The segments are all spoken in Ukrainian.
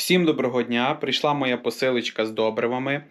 Всім доброго дня! Прийшла моя посилочка з добривами.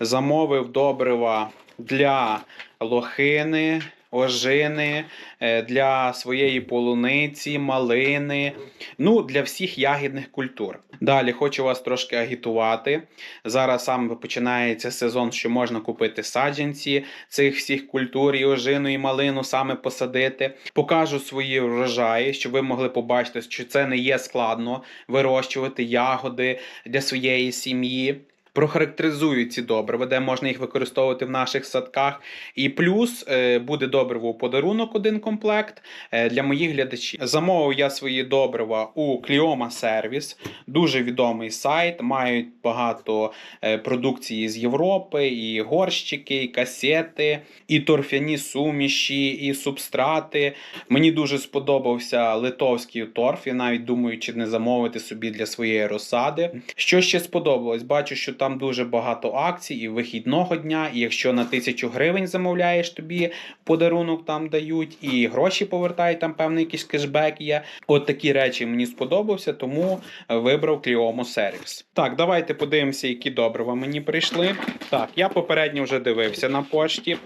Замовив добрива для лохини, ожини, е, для своєї полуниці, малини, ну, для всіх ягідних культур. Далі хочу вас трошки агітувати. Зараз саме починається сезон, що можна купити саджанці цих всіх культур, і ожину, і малину саме посадити. Покажу свої врожаї, щоб ви могли побачити, що це не є складно вирощувати ягоди для своєї сім'ї. Прохарактеризую ці добрива, де можна їх використовувати в наших садках. І плюс е, буде добриво у подарунок один комплект е, для моїх глядачів. Замовив я свої добрива у Clioma Service, дуже відомий сайт. Мають багато е, продукції з Європи, і горщики, і касети, і торфяні суміші, і субстрати. Мені дуже сподобався литовський торф. Я навіть думаю, чи не замовити собі для своєї розсади. Що ще сподобалось? Бачу, що там дуже багато акцій і вихідного дня. І якщо на тисячу гривень замовляєш, тобі подарунок там дають, і гроші повертають, там певний якийсь кешбек є. От такі речі мені сподобався, тому вибрав Cliomo Service. Так, давайте подивимося, які добрива мені прийшли. Так, я попередньо вже дивився на пошті.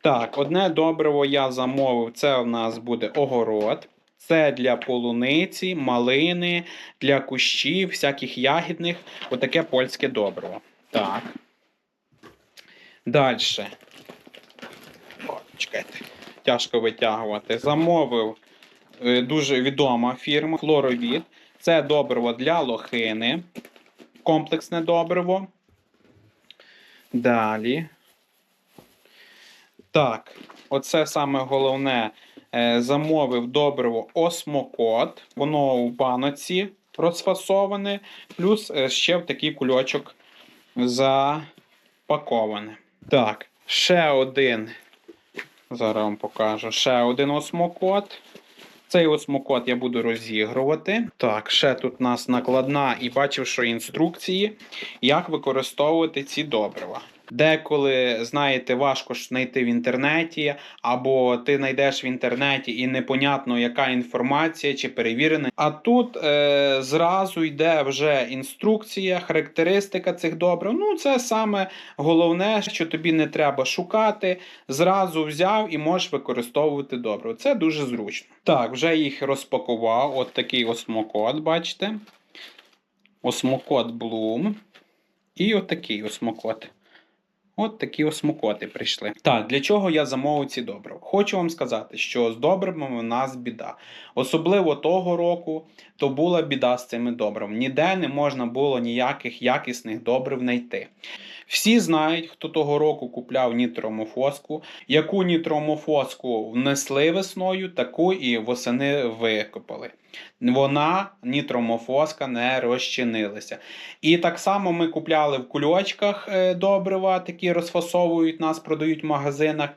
Так, одне добриво я замовив. Це в нас буде огород. Це для полуниці, малини, для кущів, всяких ягідних. Отаке польське добриво. Так. Далі. О, чекайте. Тяжко витягувати. Замовив е, дуже відома фірма Хлоровід. Це добриво для лохини. Комплексне добриво. Далі. Так, оце саме головне. Е, Замовив добриво Осмокот. Воно у баноці розфасоване, плюс е, ще в такий кульочок запаковане. Так, ще один. Зараз вам покажу. Ще один осмокот. Цей осмокот я буду розігрувати. Так, ще тут у нас накладна і бачив, що інструкції, як використовувати ці добрива. Деколи, знаєте, важко ж знайти в інтернеті, або ти знайдеш в інтернеті і непонятно, яка інформація чи перевірена. А тут е, зразу йде вже інструкція, характеристика цих добрив. Ну, це саме головне, що тобі не треба шукати. Зразу взяв і можеш використовувати добриво. Це дуже зручно. Так, вже їх розпакував. От такий осмокот, бачите? Осмокот Bloom. І от такий осмокот. От такі осмокоти прийшли. Так, для чого я замовив ці добрива? Хочу вам сказати, що з добривами в нас біда. Особливо того року то була біда з цими добривами. Ніде не можна було ніяких якісних добрив знайти. Всі знають, хто того року купляв нітромофоску, яку нітромофоску внесли весною, таку і восени викопали. Вона нітромофоска не розчинилася. І так само ми купляли в кульочках е, добрива, такі розфасовують нас, продають в магазинах.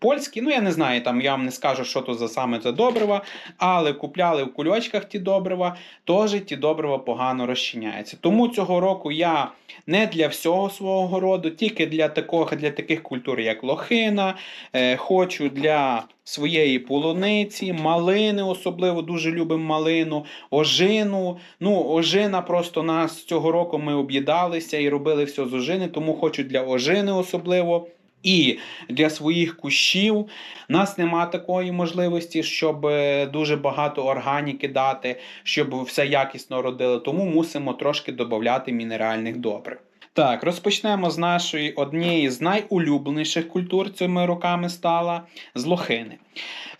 Польські, ну я не знаю, там я вам не скажу, що то за саме за добрива, але купляли в кульочках ті добрива, теж ті добрива погано розчиняються. Тому цього року я не для всього свого городу, тільки для такого, для таких культур, як лохина, е, хочу для своєї полуниці, малини, особливо дуже любимо малину, ожину. Ну, ожина просто нас цього року ми об'їдалися і робили все з ожини, тому хочу для ожини особливо. І для своїх кущів У нас нема такої можливості, щоб е, дуже багато органіки дати, щоб все якісно родило. Тому мусимо трошки додати мінеральних добрив. Так, розпочнемо з нашої однієї з найулюбленіших культур цими роками стала з лохини.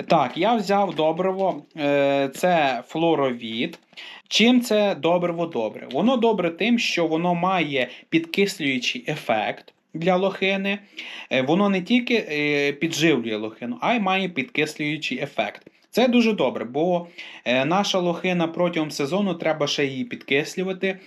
Так, я взяв добриво, е, це флоровід. Чим це добриво добре? Воно добре тим, що воно має підкислюючий ефект для лохини. Е, Воно не тільки е, підживлює лохину, а й має підкислюючий ефект. Це дуже добре, бо е, наша лохина протягом сезону треба ще її підкислювати.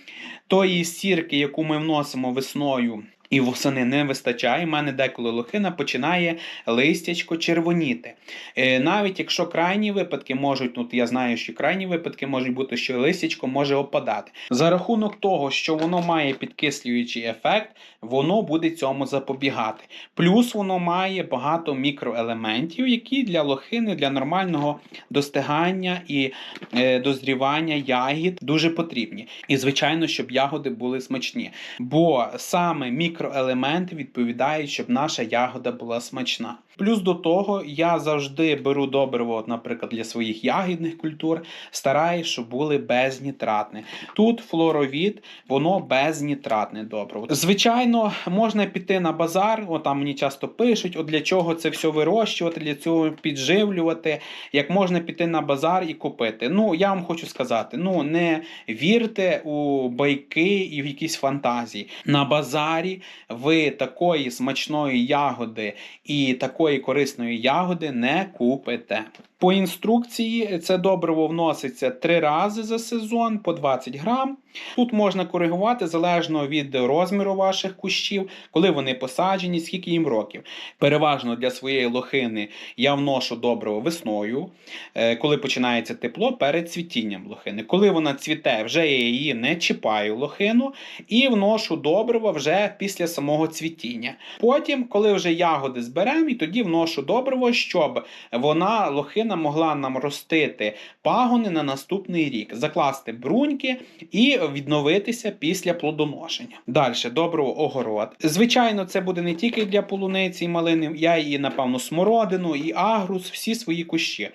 Тої сірки, яку ми вносимо весною і восени не вистачає. У мене деколи лохина починає листячко червоніти. Е, навіть якщо крайні випадки можуть, ну я знаю, що крайні випадки можуть бути, що листячко може опадати. За рахунок того, що воно має підкислюючий ефект, воно буде цьому запобігати. Плюс воно має багато мікроелементів, які для лохини, для нормального достигання і е, дозрівання ягід дуже потрібні. І звичайно, щоб ягоди були смачні. Бо саме мікроелементи відповідають, щоб наша ягода була смачна. Плюс до того, я завжди беру добриво, от, наприклад, для своїх ягідних культур, стараюсь, щоб були безнітратні. Тут флоровід, воно безнітратне добриво. Звичайно, можна піти на базар, от там мені часто пишуть, от для чого це все вирощувати, для цього підживлювати. Як можна піти на базар і купити. Ну, я вам хочу сказати: ну не вірте у байки і в якісь фантазії. На базарі ви такої смачної ягоди і такої корисної ягоди не купите. По інструкції це добриво вноситься три рази за сезон по 20 грам. Тут можна коригувати залежно від розміру ваших кущів, коли вони посаджені, скільки їм років. Переважно для своєї лохини я вношу добриво весною, е, коли починається тепло перед цвітінням лохини. Коли вона цвіте, вже я її не чіпаю лохину і вношу добриво вже після самого цвітіння. Потім, коли вже ягоди зберемо, і тоді вношу добриво, щоб вона лохина могла нам ростити пагони на наступний рік, закласти бруньки і відновитися після плодоношення. Далі добриво огород. Звичайно, це буде не тільки для полуниці і малини, я і, напевно, смородину, і агрус, всі свої кущі.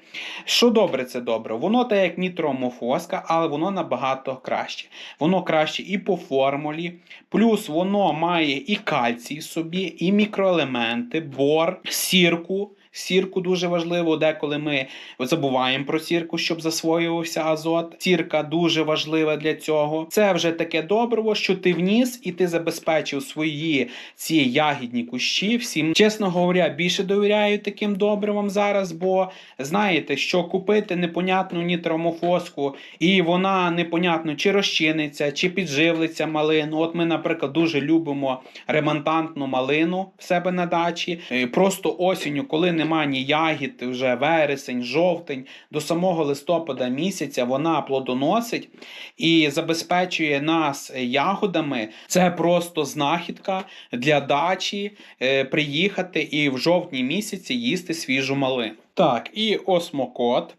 Що добре, це добре? Воно так як нітромофоска, але воно набагато краще. Воно краще і по формулі, плюс воно має і кальцій собі, і мікроелементи, бор, сірку. Сірку дуже важливо, деколи ми забуваємо про сірку, щоб засвоювався азот. Сірка дуже важлива для цього. Це вже таке добриво, що ти вніс і ти забезпечив свої ці ягідні кущі. Всім, чесно говоря, більше довіряю таким добривам зараз, бо знаєте, що купити непонятну нітромофоску, і вона непонятно чи розчиниться, чи підживлиться малину. От ми, наприклад, дуже любимо ремонтантну малину в себе на дачі. Е, Просто осінню, коли нема ні ягід, вже вересень, жовтень, до самого листопада місяця вона плодоносить і забезпечує нас ягодами. Це просто знахідка для дачі е, приїхати і в жовтні місяці їсти свіжу малину. Так, і осмокот.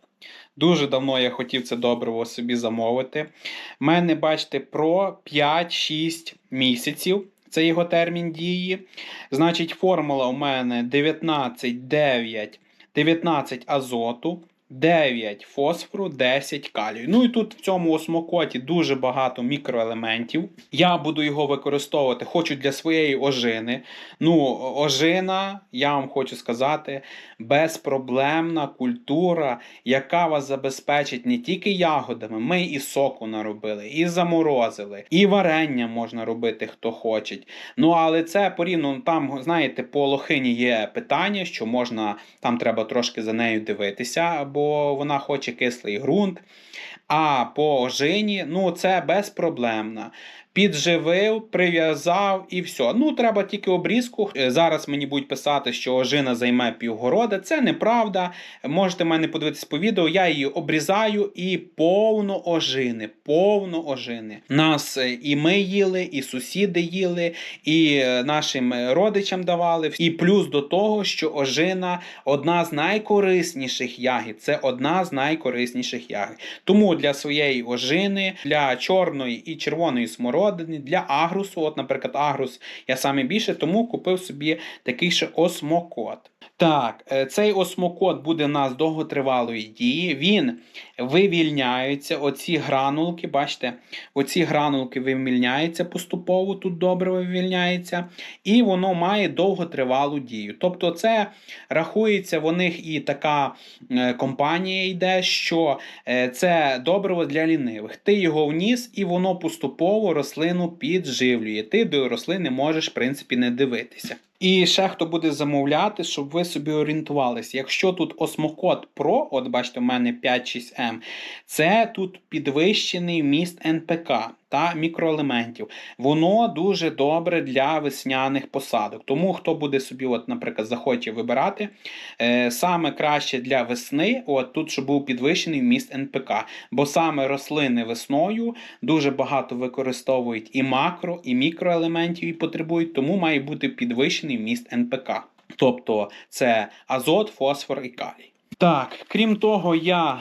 Дуже давно я хотів це добриво собі замовити. У мене, бачите, про 5-6 місяців. Це його термін дії. Значить, формула у мене 19, 9, 19 азоту, 9 фосфору, 10 калію. Ну і тут в цьому осмокоті дуже багато мікроелементів. Я буду його використовувати, хочу для своєї ожини. Ну, ожина, я вам хочу сказати, безпроблемна культура, яка вас забезпечить не тільки ягодами, ми і соку наробили, і заморозили, і варення можна робити, хто хоче. Ну, але це порівняно там, знаєте, по лохині є питання, що можна, там треба трошки за нею дивитися, бо вона хоче кислий ґрунт. А по ожині, ну це безпроблемно. Підживив, прив'язав і все. Ну, треба тільки обрізку. Е, Зараз мені будуть писати, що ожина займе півгорода. Це неправда. Можете мене подивитись по відео. Я її обрізаю і повно ожини. Повно ожини. Нас е, і ми їли, і сусіди їли, і е, нашим родичам давали. І плюс до того, що ожина одна з найкорисніших ягід. Це одна з найкорисніших ягід. Тому для своєї ожини, для чорної і червоної смородини, для агрусу, от, наприклад, агрус я саме більше, тому купив собі такий ще осмокот. Так, е, цей осмокот буде у нас довготривалої дії. Він вивільняється, оці гранулки, бачите, оці гранулки вивільняються поступово, тут добре вивільняється, і воно має довготривалу дію. Тобто, це рахується, в них і така е, компанія йде, що е, це добриво для лінивих. Ти його вніс, і воно поступово рослину підживлює. Ти до рослини можеш, в принципі, не дивитися. І ще хто буде замовляти, щоб ви собі орієнтувалися. Якщо тут Осмокод Pro, от бачите, у мене 5-6М, це тут підвищений міст НПК. Та мікроелементів. Воно дуже добре для весняних посадок. Тому хто буде собі, от, наприклад, захоче вибирати, е, саме краще для весни, от тут, щоб був підвищений вміст НПК. Бо саме рослини весною дуже багато використовують і макро, і мікроелементів і потребують, тому має бути підвищений вміст НПК. Тобто це азот, фосфор і калій. Так, крім того, я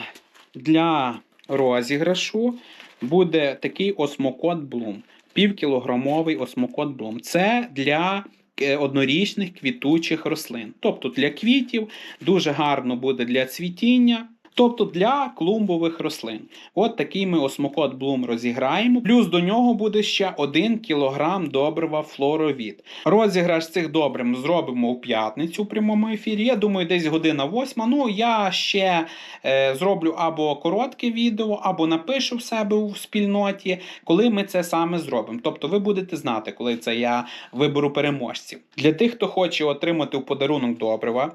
для розіграшу буде такий осмокот Блум. Півкілограмовий осмокот Блум. Це для е, однорічних квітучих рослин. Тобто для квітів дуже гарно буде для цвітіння. Тобто для клумбових рослин. От такий ми осмокот Bloom розіграємо. Плюс до нього буде ще 1 кг добрива флоровід. Розіграш цих добрив зробимо у п'ятницю у прямому ефірі. Я думаю, десь година восьма. Ну, я ще е, зроблю або коротке відео, або напишу в себе у спільноті, коли ми це саме зробимо. Тобто ви будете знати, коли це я виберу переможців. Для тих, хто хоче отримати у подарунок добрива,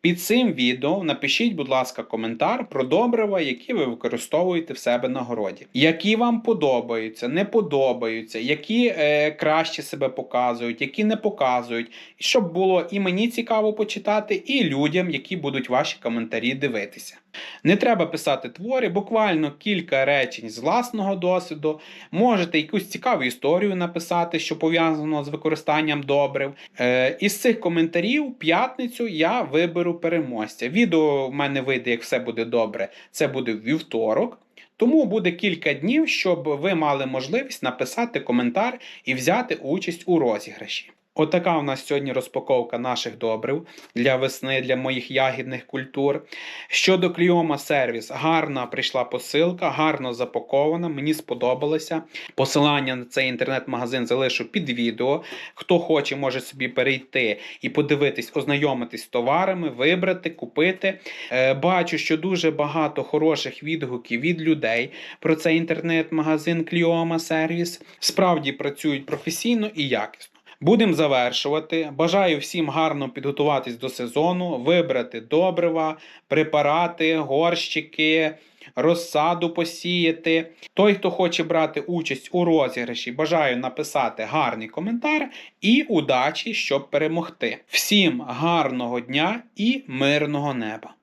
під цим відео напишіть, будь ласка, коментар про добрива, які ви використовуєте в себе на городі. Які вам подобаються, не подобаються, які е, краще себе показують, які не показують. Щоб було і мені цікаво почитати, і людям, які будуть ваші коментарі дивитися. Не треба писати твори, буквально кілька речень з власного досвіду. Можете якусь цікаву історію написати, що пов'язано з використанням добрив. Е, із цих коментарів, п'ятницю я виберу переможця. Відео в мене вийде, як все буде добре. Це буде вівторок. Тому буде кілька днів, щоб ви мали можливість написати коментар і взяти участь у розіграші. Отака у нас сьогодні розпаковка наших добрив для весни, для моїх ягідних культур. Щодо Кліома сервіс, гарна прийшла посилка, гарно запакована, мені сподобалося. Посилання на цей інтернет-магазин залишу під відео. Хто хоче, може собі перейти і подивитись, ознайомитись з товарами, вибрати, купити. Е, Бачу, що дуже багато хороших відгуків від людей про цей інтернет-магазин Кліома сервіс. Справді працюють професійно і якісно. Будемо завершувати. Бажаю всім гарно підготуватись до сезону, вибрати добрива, препарати, горщики, розсаду посіяти. Той, хто хоче брати участь у розіграші, бажаю написати гарний коментар і удачі, щоб перемогти. Всім гарного дня і мирного неба!